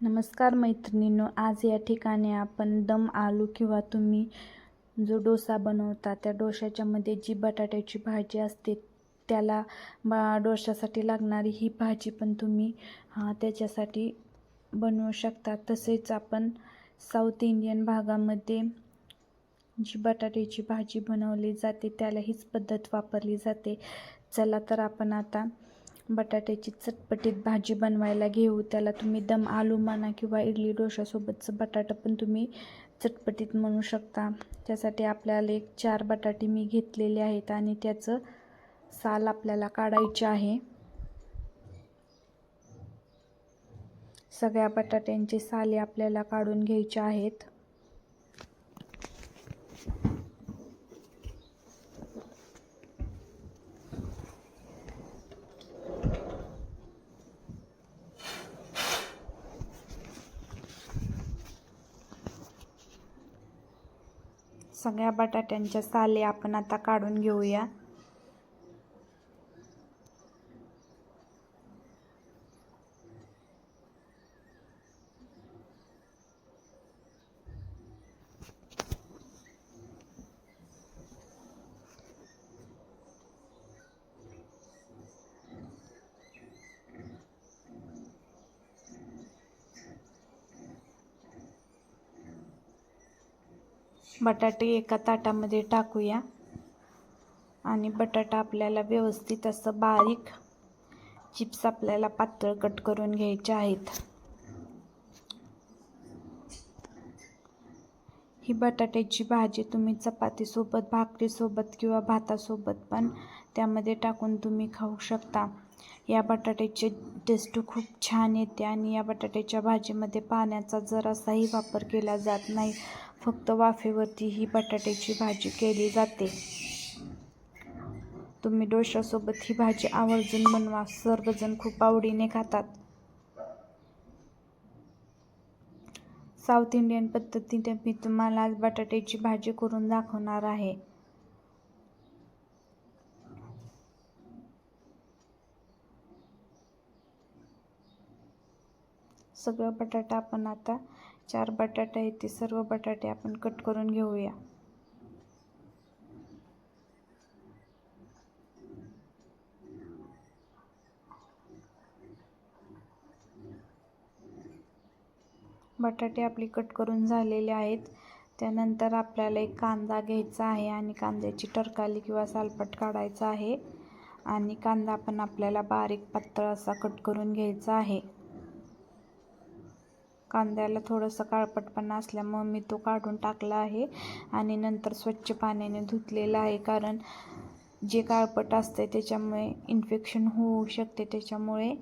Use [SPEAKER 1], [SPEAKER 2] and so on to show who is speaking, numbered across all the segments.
[SPEAKER 1] नमस्कार मैत्रिणींनो आज या ठिकाणी आपण दम आलू किंवा तुम्ही जो डोसा बनवता त्या डोशाच्यामध्ये जी बटाट्याची भाजी असते त्याला बा डोशासाठी लागणारी ही भाजी पण तुम्ही त्याच्यासाठी बनवू शकता. तसेच आपण साऊथ इंडियन भागामध्ये जी बटाट्याची भाजी बनवली जाते त्याला हीच पद्धत वापरली जाते. चला तर आपण आता बटाट्याची चटपटीत भाजी बनवायला घेऊ. त्याला तुम्ही दम आलू म्हणा किंवा इडली डोशासोबतचं बटाटा पण तुम्ही चटपटीत म्हणू शकता. त्यासाठी आपल्याला एक चार बटाटे मी घेतलेले आहेत आणि त्याचं साल आपल्याला काढायचे आहे. सगळ्या बटाट्यांची साले आपल्याला काढून घ्यायचे आहेत. सगळ्या बटाट्यांच्या साले आपण आता काढून घेऊया. बटाटे एका ताटामध्ये टाकूया. आणि बटाटा आपल्याला व्यवस्थित असं बारीक चिप्स आपल्याला पातळ कट करून घ्यायचे आहेत. ही बटाट्याची भाजी तुम्ही चपातीसोबत भाकरीसोबत किंवा भातासोबत पण त्यामध्ये टाकून तुम्ही खाऊ शकता. या बटाट्याची टेस्ट खूप छान येते आणि या बटाट्याच्या भाजीमध्ये पाण्याचा जरासाही वापर केला जात नाही. फक्त वाफेवरती ही बटाट्याची भाजी केली जाते. तुम्ही डोशासोबत ही भाजी आवर्जून बनवा. सर्वजण खूप आवडीने खातात. साऊथ इंडियन पद्धतीने मी तुम्हाला आज बटाट्याची भाजी करून दाखवणार आहे. सगळं बटाटा आपण आता चार बटाटे आहेत ते सर्व बटाटे आपण कट करून घेऊया. बटाटे आपले कट करून झालेले आहेत. त्यानंतर आपल्याला एक कांदा घ्यायचा आहे आणि कांद्याची टरकाली किंवा सालपट काढायचा आहे. आणि कांदा पण आपल्याला बारीक पातळ असा कट करून घ्यायचा आहे. कांद्याला थोडंसं काळपटपणा असल्यामुळं मी तो काढून टाकला आहे. आणि नंतर स्वच्छ पाण्याने धुतलेला आहे. कारण जे काळपट असते त्याच्यामुळे इन्फेक्शन होऊ शकते. त्याच्यामुळे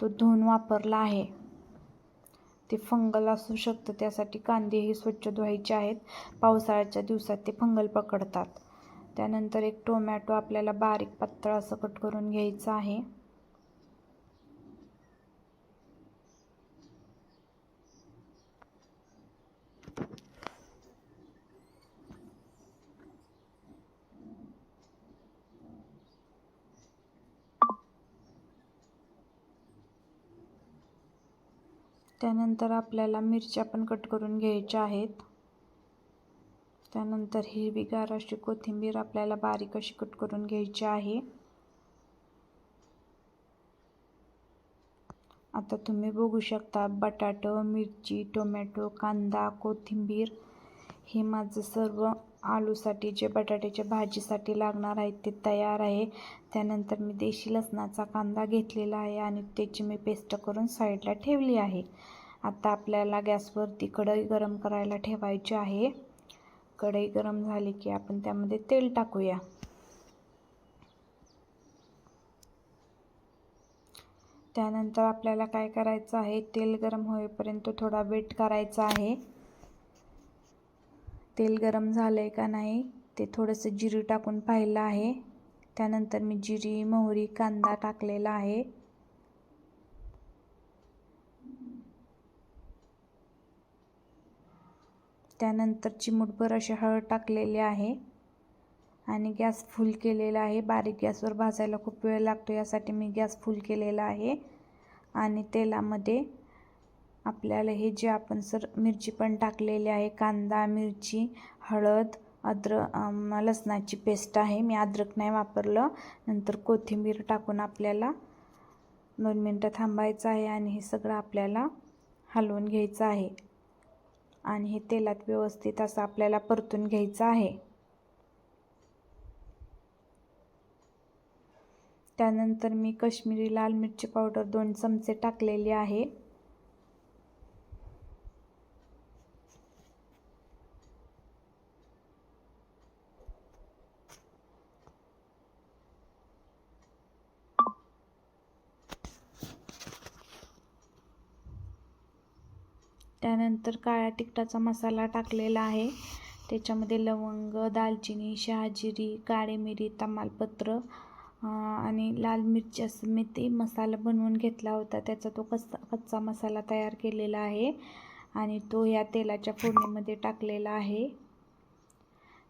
[SPEAKER 1] तो धुवून वापरला आहे. ते फंगल असू शकतं. त्यासाठी कांदेही स्वच्छ धुवायचे आहेत. पावसाळ्याच्या दिवसात ते फंगल पकडतात. त्यानंतर एक टोमॅटो आपल्याला बारीक पातळ असं कट करून घ्यायचं आहे. त्यानंतर आपल्याला मिरच्या पण कट करून घ्यायच्या आहेत. त्यानंतर हिरवीगार अशी कोथिंबीर आपल्याला बारीक अशी कट करून घ्यायची आहे. आता तुम्ही बघू शकता बटाटो मिरची टोमॅटो कांदा कोथिंबीर हे माझं सर्व आलूसाठी जे बटाट्याच्या भाजीसाठी लागणार आहेत ते तयार आहे. त्यानंतर मी देशी लसणाचा कांदा घेतलेला आहे आणि त्याची मी पेस्ट करून साईडला ठेवली आहे. आता आपल्याला गॅसवरती कढई गरम करायला ठेवायची आहे. कढई गरम झाली की आपण त्यामध्ये तेल टाकूया. त्यानंतर आपल्याला काय करायचं आहे? तेल गरम होईपर्यंत थोडा वेट करायचा आहे. तेल गरम झालं आहे का नाही ते थोडंसं जिरी टाकून पाहिलं आहे. त्यानंतर मी जिरी मोहरी कांदा टाकलेला आहे. त्यानंतर चिमूटभर अशी हळद टाकलेली आहे आणि गॅस फुल केलेला आहे. बारीक गॅसवर भाजायला खूप वेळ लागतो यासाठी मी गॅस फुल केलेला आहे. आणि तेलामध्ये आपल्याला हे जे आपण सर मिरची पण टाकलेली आहे कांदा मिरची हळद अद्रक लसणाची पेस्ट आहे. मी अद्रक नाही वापरलं. नंतर कोथिंबीर टाकून आपल्याला दोन मिनटं थांबायचं आहे आणि हे सगळं आपल्याला हलवून घ्यायचं आहे. आणि हे तेलात व्यवस्थित असं आपल्याला परतून घ्यायचं आहे. त्यानंतर मी कश्मीरी लाल मिरची पावडर दोन चमचे टाकलेली आहे. त्यानंतर काळ्या तिखटाचा मसाला टाकलेला आहे. त्याच्यामध्ये लवंग दालचिनी शहाजिरी काळी मिरी तमालपत्र आणि लाल मिरची असं मी ते मसाला बनवून घेतला होता. त्याचा तो कच्चा कच्चा मसाला तयार केलेला आहे आणि तो ह्या तेलाच्या फोडणीमध्ये टाकलेला आहे.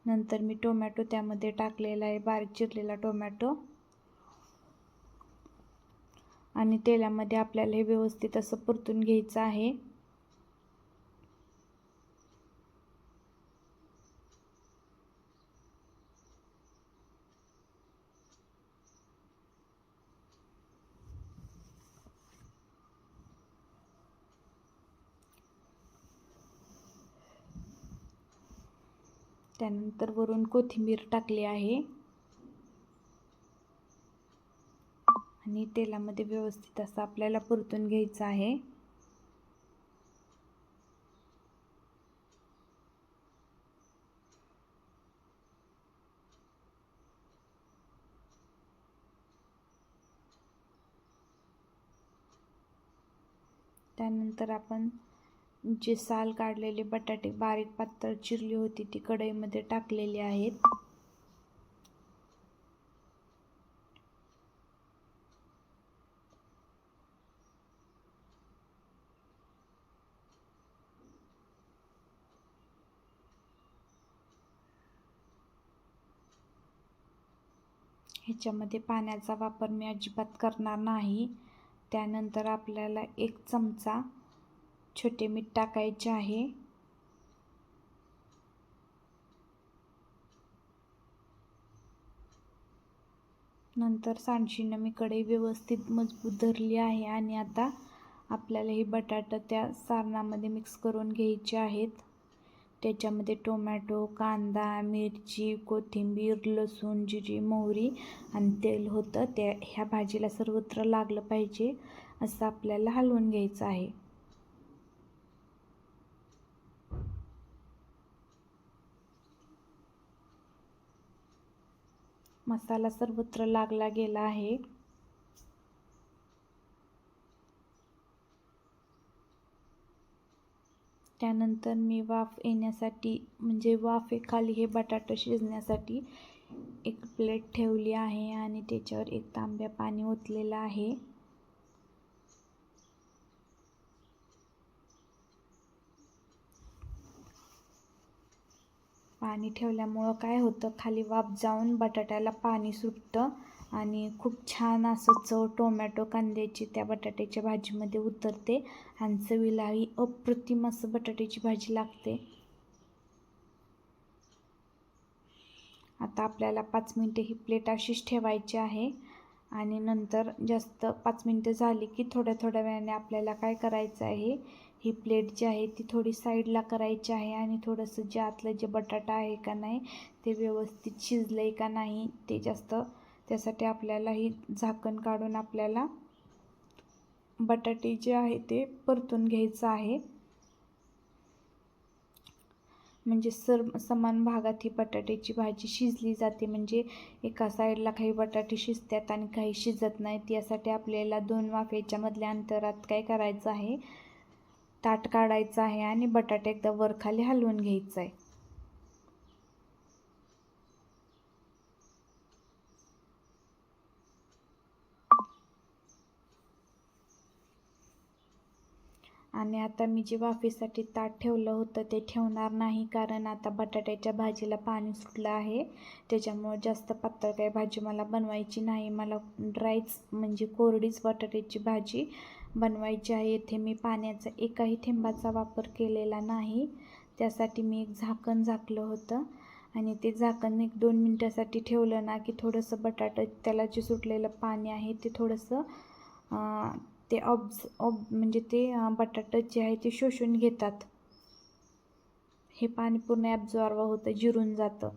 [SPEAKER 1] नंतर मी टोमॅटो त्यामध्ये टाकलेला आहे बारीक चिरलेला टोमॅटो. आणि तेलामध्ये आपल्याला हे व्यवस्थित असं परतून घ्यायचं आहे. त्यानंतर वरून कोथिंबीर टाकली आहे. आणि तेलामध्ये व्यवस्थित असं आपल्याला परतून घ्यायचं आहे. त्यानंतर आपण जे साल काढलेले बटाटे बारीक पातळ चिरली होती ती कढईमध्ये टाकलेली आहेत. ह्याच्यामध्ये पाण्याचा वापर मी अजिबात करणार नाही. त्यानंतर आपल्याला एक चमचा छोटे मीठ टाकायचे आहे. नंतर सांडशीनं मी कढई व्यवस्थित मजबूत धरली आहे आणि आता आपल्याला हे बटाटा त्या सारणामध्ये मिक्स करून घ्यायचे आहेत. त्याच्यामध्ये टोमॅटो कांदा मिरची कोथिंबीर लसूण जिरी मोहरी आणि तेल होतं. त्या ह्या भाजीला सर्वत्र लागलं पाहिजे असं आपल्याला हलवून घ्यायचं आहे. मसाला सर्वत्र लागला गेला आहे. त्यानंतर मी वाफ येण्यासाठी म्हणजे वाफ खाली हे बटाटा शिजण्यासाठी एक प्लेट ठेवली आहे आणि त्याच्यावर एक तांब्या पाणी ओतलेलं आहे. पाणी ठेवल्यामुळं काय होतं? खाली वाफ जाऊन बटाट्याला पाणी सुटतं आणि खूप छान असं चव टोमॅटो कांद्याची त्या बटाट्याच्या भाजीमध्ये उतरते आणि चवीलाही अप्रतिम असं बटाट्याची भाजी लागते. आता आपल्याला पाच मिनटं ही प्लेट अशीच ठेवायची आहे आणि नंतर जास्त पाच मिनटं झाली की थोड्या थोड्या वेळाने आपल्याला काय करायचं आहे? ही प्लेट जी आहे ती थोडी साईडला करायची आहे आणि थोडंसं जे आतलं जे बटाटा आहे का नाही ते व्यवस्थित शिजलं आहे का नाही ते जास्त त्यासाठी आपल्याला ही झाकण काढून आपल्याला बटाटे जे आहे ते परतून घ्यायचं आहे. म्हणजे सर समान भागात ही बटाट्याची भाजी शिजली जाते. म्हणजे एका साईडला काही बटाटे शिजतात आणि काही शिजत नाहीत. यासाठी आपल्याला दोन वाफ्याच्यामधल्या अंतरात काय करायचं आहे? ताट काढायचं आहे आणि बटाटे एकदा वरखाली हलवून घ्यायचं आहे. आणि आता मी जे वाफेसाठी ताट ठेवलं होतं ते ठेवणार नाही कारण आता बटाट्याच्या भाजीला पाणी सुटलं आहे. त्याच्यामुळे जास्त पातळ काही भाजी मला बनवायची नाही. मला ड्रायच म्हणजे कोरडीच बटाट्याची भाजी बनवायची आहे. येथे मी पाण्याचा एकाही थेंबाचा वापर केलेला नाही. त्यासाठी मी एक झाकण झाकलं होतं. आणि ते झाकण एक दोन मिनटासाठी ठेवलं ना की थोडंसं बटाटा त्याला जे सुटलेलं पाणी आहे ते थोडंसं ते ऑब्ज ऑब म्हणजे ते बटाटं बटाटा जे आहे ते शोषून घेतात. हे पाणी पूर्ण ॲब्झॉर्व होतं जिरून जातं.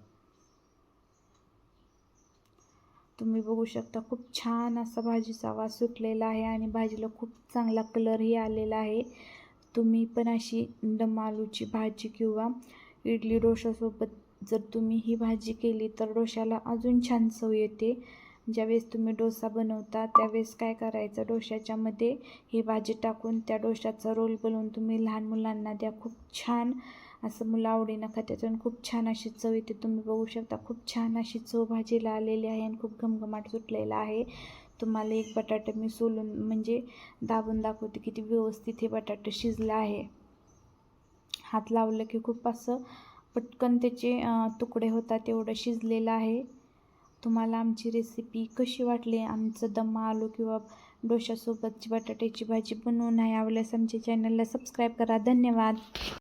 [SPEAKER 1] तुम्ही बघू शकता खूप छान असा भाजीचा वास सुटलेला आहे आणि भाजीला खूप चांगला कलरही आलेला आहे. तुम्ही पण अशी दम आलूची भाजी किंवा इडली डोशासोबत जर तुम्ही ही भाजी केली तर डोशाला अजून छान चव येते. ज्यावेळेस तुम्ही डोसा बनवता त्यावेळेस काय करायचं? डोशाच्यामध्ये ही भाजी टाकून त्या डोशाचा रोल बनवून तुम्ही लहान मुलांना द्या. खूप छान असं मुलं आवडीनं खात्यात आणि खूप छान अशी चव येते. तुम्ही बघू शकता खूप छान अशी चव भाजीला आलेली आहे आणि खूप घमघमाट सुटलेला आहे. तुम्हाला एक बटाटा मी सोलून म्हणजे दाबून दाखवते किती व्यवस्थित हे बटाटा शिजलं आहे. हात लावलं की खूप असं पटकन त्याचे तुकडे होतात एवढं शिजलेलं आहे. तुम्हाला आमची रेसिपी कशी वाटली? आमचं दम आलू किंवा डोशासोबतची बटाट्याची भाजी बनवून आहे. आवडल्यास आमच्या चॅनलला सबस्क्राईब करा. धन्यवाद.